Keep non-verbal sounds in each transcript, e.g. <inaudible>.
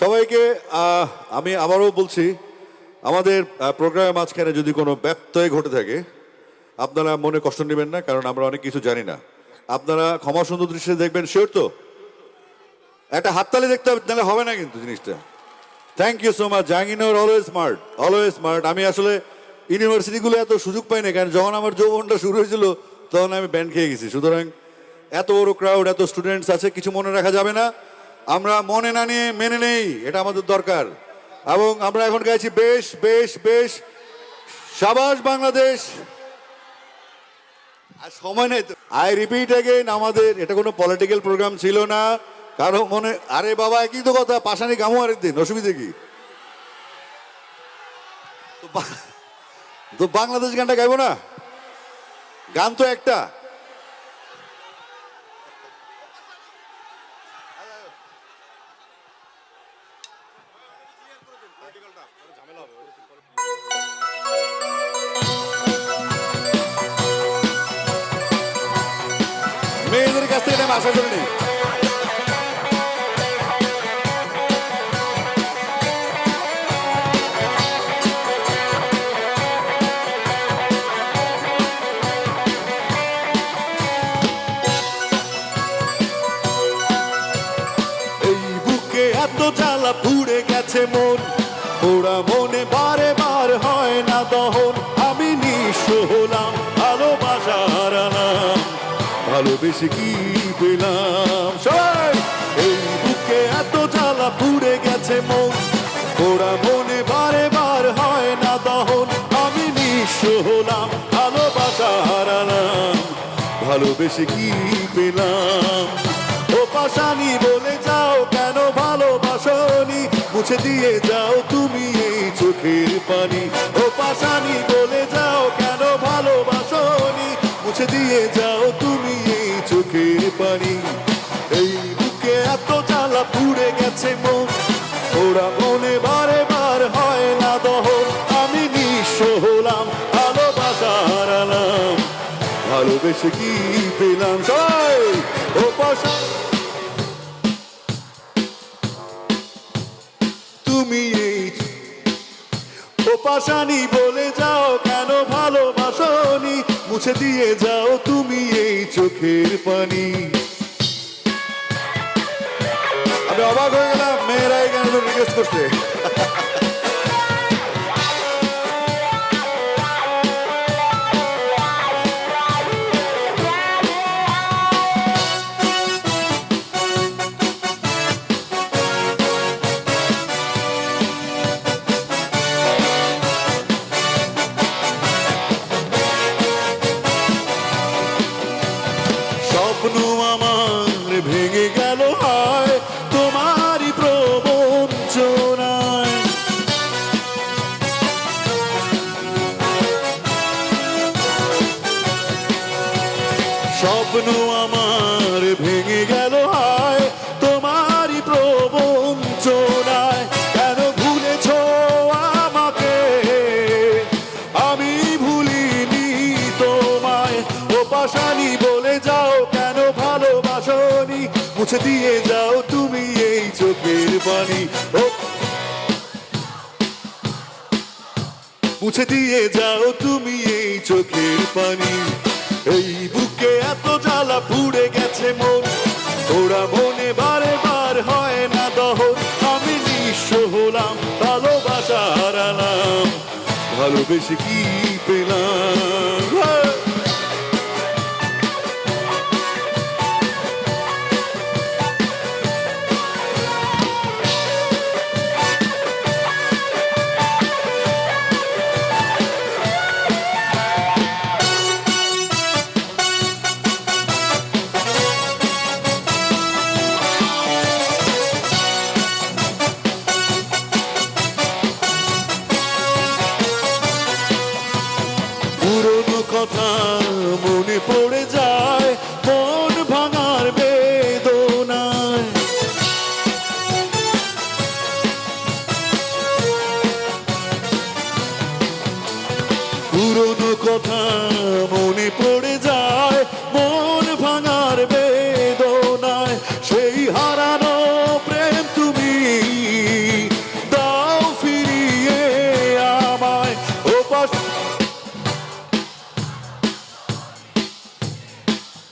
সবাইকে আমি আবারও বলছি, আমাদের প্রোগ্রামের মাঝখানে যদি কোনো ব্যত্যয় ঘটে থাকে, আপনারা মনে কষ্ট নেবেন না, কারণ আমরা অনেক কিছু জানি না। আপনারা ক্ষমা সুন্দর দৃশ্যে দেখবেন শিওর তো? একটা হাততালি দেখতে হবে, নাহলে হবে না কিন্তু জিনিসটা। Thank you so much Jahangir always smart always smart আমি আসলে ইউনিভার্সিটিগুলো এত সুযোগ পাই না কারণ যখন আমার যৌবনটা শুরু হয়েছিল, তখন আমি ব্যান্ড খেয়ে গেছি। সুতরাং এত বড় ক্রাউড এত স্টুডেন্টস আছে, কিছু মনে রাখা যাবে না। আমরা মনে না নিয়ে মেনে নেই, এটা আমাদের দরকার। এবং আমরা এখন গাইছি বেশ বেশ বেশ। সাবাস বাংলাদেশ। আর সময় নেই তো। আই রিপিট অ্যাগেন আমাদের এটা কোনো পলিটিক্যাল প্রোগ্রাম ছিল না। কারও মনে, আরে বাবা, একই তো কথা, পাশানি গামু আরেকদিন অসুবিধে কি? তো বাংলাদেশ গানটা গাইবো না? গান তো একটা। মেয়েদের কাছ থেকে আশা করিনি। এত জ্বালা পুড়ে গেছে মন। পোড়া মনে বারে বার হয় না দহন আমি নিঃস্ব হলাম ভালোবাসা হারালাম ভালোবেসে কি পেলাম? সবাই, এই বুকে এত জ্বালা পুড়ে গেছে মন। পোড়া মনে বারে বার হয় না দহন আমি নিঃস্ব হলাম ভালোবাসা হারালাম ভালোবেসে কি পেলাম? ও পাশানি বলে মুছে দিয়ে যাও তুমি এই চোখের পানি। ও পাশানি, বলে যাও কেন ভালোবাসনি? মুছে দিয়ে যাও তুমি এই চোখের পানি। এই বুকে এত জ্বালা পুড়ে গেছে মন। ওরা মনে বারে বার হয় না দহ আমি নিঃস্ব হলাম ভালোবাসা হারালাম ভালোবেসে কি পেলাম? সবাই, ও পাশা পাশানি বলে যাও কেন ভালোবাসনি? মুছে দিয়ে যাও তুমি এই চোখের পানি। আমি অবাক হয়ে গেলাম, মেয়েরা এই গানগুলো রিকোয়েস্ট করছে। <laughs> স্বপ্ন আমার ভেঙে গেল হয় তোমারই প্রবঞ্চনায় স্বপ্ন আমার ভেঙে ভালোবাসনি মুছে দিয়ে যাও তুমি এই চোখের পানি মুছে দিয়ে যাও তুমি এই চোখের পানি এই বুকে এত জ্বালা পুড়ে গেছে মন। ওরা মনে বারে বার হয় না দহন। আমি নিঃস্ব হলাম ভালোবাসা হারালাম ভালোবেসে কি পেলাম? কথা মনে পড়ে যায় মন ভাঙার বেদনায়। পুরনো কথা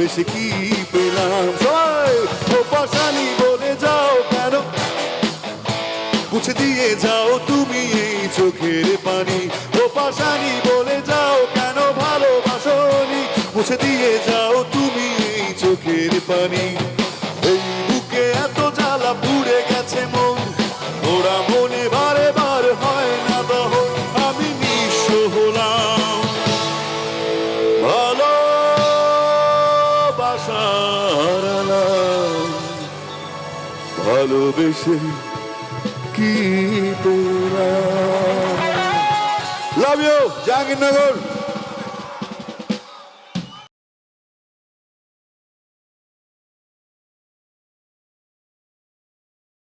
ভালোবেসে কি পেলাম? পাশানি বলে যাও কেন? মুছে দিয়ে যাও তুমি এই চোখের পানি। ও পাশানি বলে যাও কেন ভালোবাসনি? মুছে দিয়ে যাও তুমি এই চোখের পানি। ভালোবেসে কি তোরা? Love you Jahangirnagar.